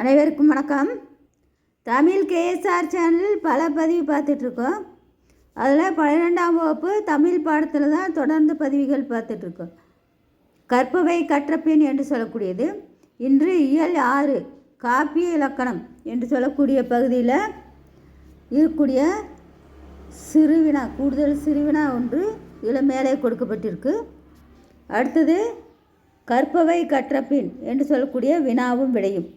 அனைவருக்கும் வணக்கம். தமிழ் கேஎஸ்ஆர் சேனலில் பல பதிவு பார்த்துட்ருக்கோம். அதில் பன்னிரெண்டாம் வகுப்பு தமிழ் பாடத்தில் தான் தொடர்ந்து பதிவுகள் பார்த்துட்ருக்கோம். கற்பவை கற்றப்பின் என்று சொல்லக்கூடியது. இன்று இயல் ஆறு காப்பிய இலக்கணம் என்று சொல்லக்கூடிய பகுதியில் இருக்கக்கூடிய சிறுவினா கூடுதல் சிறுவினா ஒன்று இதில் மேலே கொடுக்கப்பட்டிருக்கு. அடுத்தது கற்பவை கற்றப்பின் என்று சொல்லக்கூடிய வினாவும் விடையும்.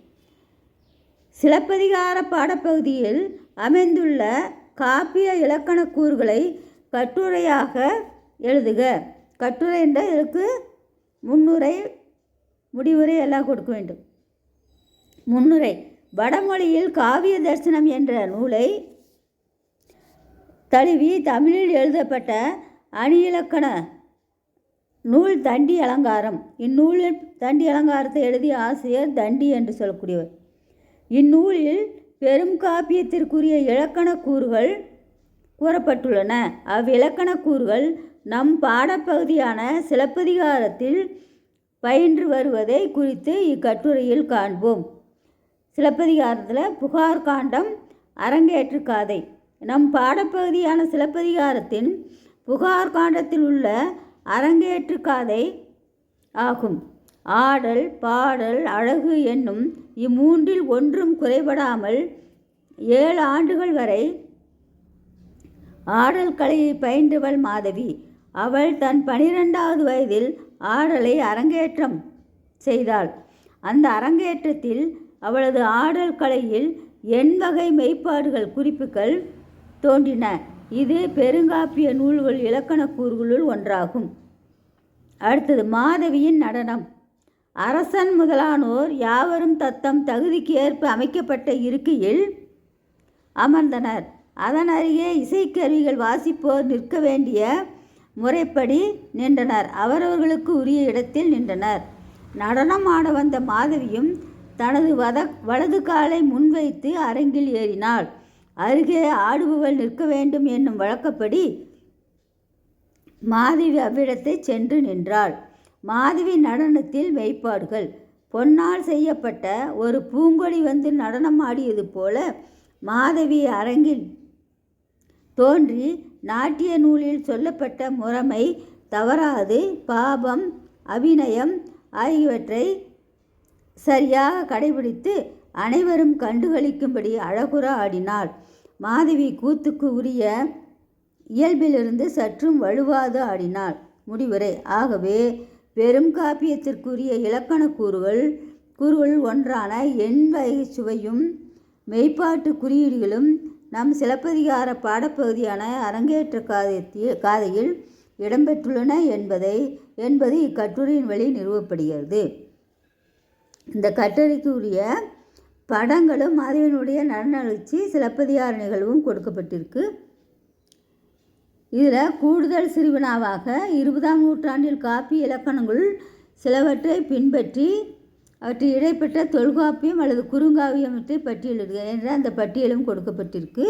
சிலப்பதிகார பாடப்பகுதியில் அமைந்துள்ள காப்பிய இலக்கண கூறுகளை கட்டுரையாக எழுதுக. கட்டுரை என்ற இதற்கு முன்னுரை முடிவுரை எல்லாம் கொடுக்க வேண்டும். முன்னுரை. வடமொழியில் காவிய தரிசனம் என்ற நூலை தழுவி தமிழில் எழுதப்பட்ட அணி இலக்கண நூல் தண்டி அலங்காரம். இந்நூலில் தண்டி அலங்காரத்தை எழுதிய ஆசிரியர் தண்டி என்று சொல்லக்கூடியவர். இந்நூலில் பெரும் காப்பியத்திற்குரிய இலக்கண கூறுகள் கூறப்பட்டுள்ளன. அவ்விலக்கண கூறுகள் நம் பாடப்பகுதியான சிலப்பதிகாரத்தில் பயின்று வருவதை குறித்து இக்கட்டுரையில் காண்போம். சிலப்பதிகாரத்தில் புகார் காண்டம் அரங்கேற்று காதை. நம் பாடப்பகுதியான சிலப்பதிகாரத்தின் புகார் காண்டத்தில் உள்ள அரங்கேற்று காதை ஆகும். ஆடல் பாடல் அழகு என்னும் இம்மூன்றில் ஒன்றும் குறைபடாமல் ஏழு ஆண்டுகள் வரை ஆடல் கலையை பயின்றவள் மாதவி. அவள் தன் பனிரெண்டாவது வயதில் ஆடலை அரங்கேற்றம் செய்தாள். அந்த அரங்கேற்றத்தில் அவளது ஆடல் கலையில் எண் வகை மெய்ப்பாடுகள் குறிப்புகள் தோன்றின. இது பெருங்காப்பிய நூல்கள் இலக்கண கூறுகளுள் ஒன்றாகும். அடுத்தது மாதவியின் நடனம். அரசன் முதலானோர் யாவரும் தத்தம் தகுதிக்கு ஏற்ப அமைக்கப்பட்ட இருக்கையில் அமர்ந்தனர். அதன் அருகே இசைக்கருவிகள் வாசிப்போர் நிற்க வேண்டிய முறைப்படி நின்றனர். அவரவர்களுக்கு உரிய இடத்தில் நின்றனர். நடனம் ஆட வந்த மாதவியும் தனது வத வலது காலை முன்வைத்து அரங்கில் ஏறினாள். அருகே ஆடுபவள் நிற்க வேண்டும் என்னும் வழக்கப்படி மாதவி அவ்விடத்தை சென்று நின்றாள். மாதவி நடனத்தில் மெய்ப்பாடுகள் பொன்னால் செய்யப்பட்ட ஒரு பூங்கொடி வந்து நடனம் ஆடியது போல மாதவி அரங்கில் தோன்றி நாட்டிய நூலில் சொல்லப்பட்ட முறைமை தவறாது. பாபம் அபிநயம் ஆகியவற்றை சரியாக கடைபிடித்து அனைவரும் கண்டுகளிக்கும்படி அழகுற ஆடினாள். மாதவி கூத்துக்கு உரிய இயல்பிலிருந்து சற்றும் வலுவாது ஆடினாள். முடிவுரை. ஆகவே பெரும் காப்பியத்திற்குரிய இலக்கண கூறுகள் கூறுகள் ஒன்றான எண் வகை சுவையும் மெய்ப்பாட்டு குறியீடுகளும் நம் சிலப்பதிகார பாடப்பகுதியான அரங்கேற்ற காதத்திய காதையில் இடம்பெற்றுள்ளன என்பதை என்பது இக்கட்டுரையின் வழி நிறுவப்படுகிறது. இந்த கட்டுரைக்குரிய படங்களும் மாதவியினுடைய நடனழ்ச்சி சிலப்பதிகார நிகழ்வும் கொடுக்கப்பட்டிருக்கு. இதில் கூடுதல் சிறுவினாவாக இருபதாம் நூற்றாண்டில் காப்பி இலக்கணங்கள் சிலவற்றை பின்பற்றி அவற்றில் இடைப்பட்ட தொல்காப்பியம் அல்லது குறுங்காவியத்தை பட்டியலிடுக என்ற அந்த பட்டியலும் கொடுக்கப்பட்டிருக்கு.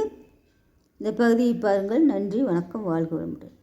இந்த பகுதியை பாருங்கள். நன்றி வணக்கம் வாழ்க வளமுடன்.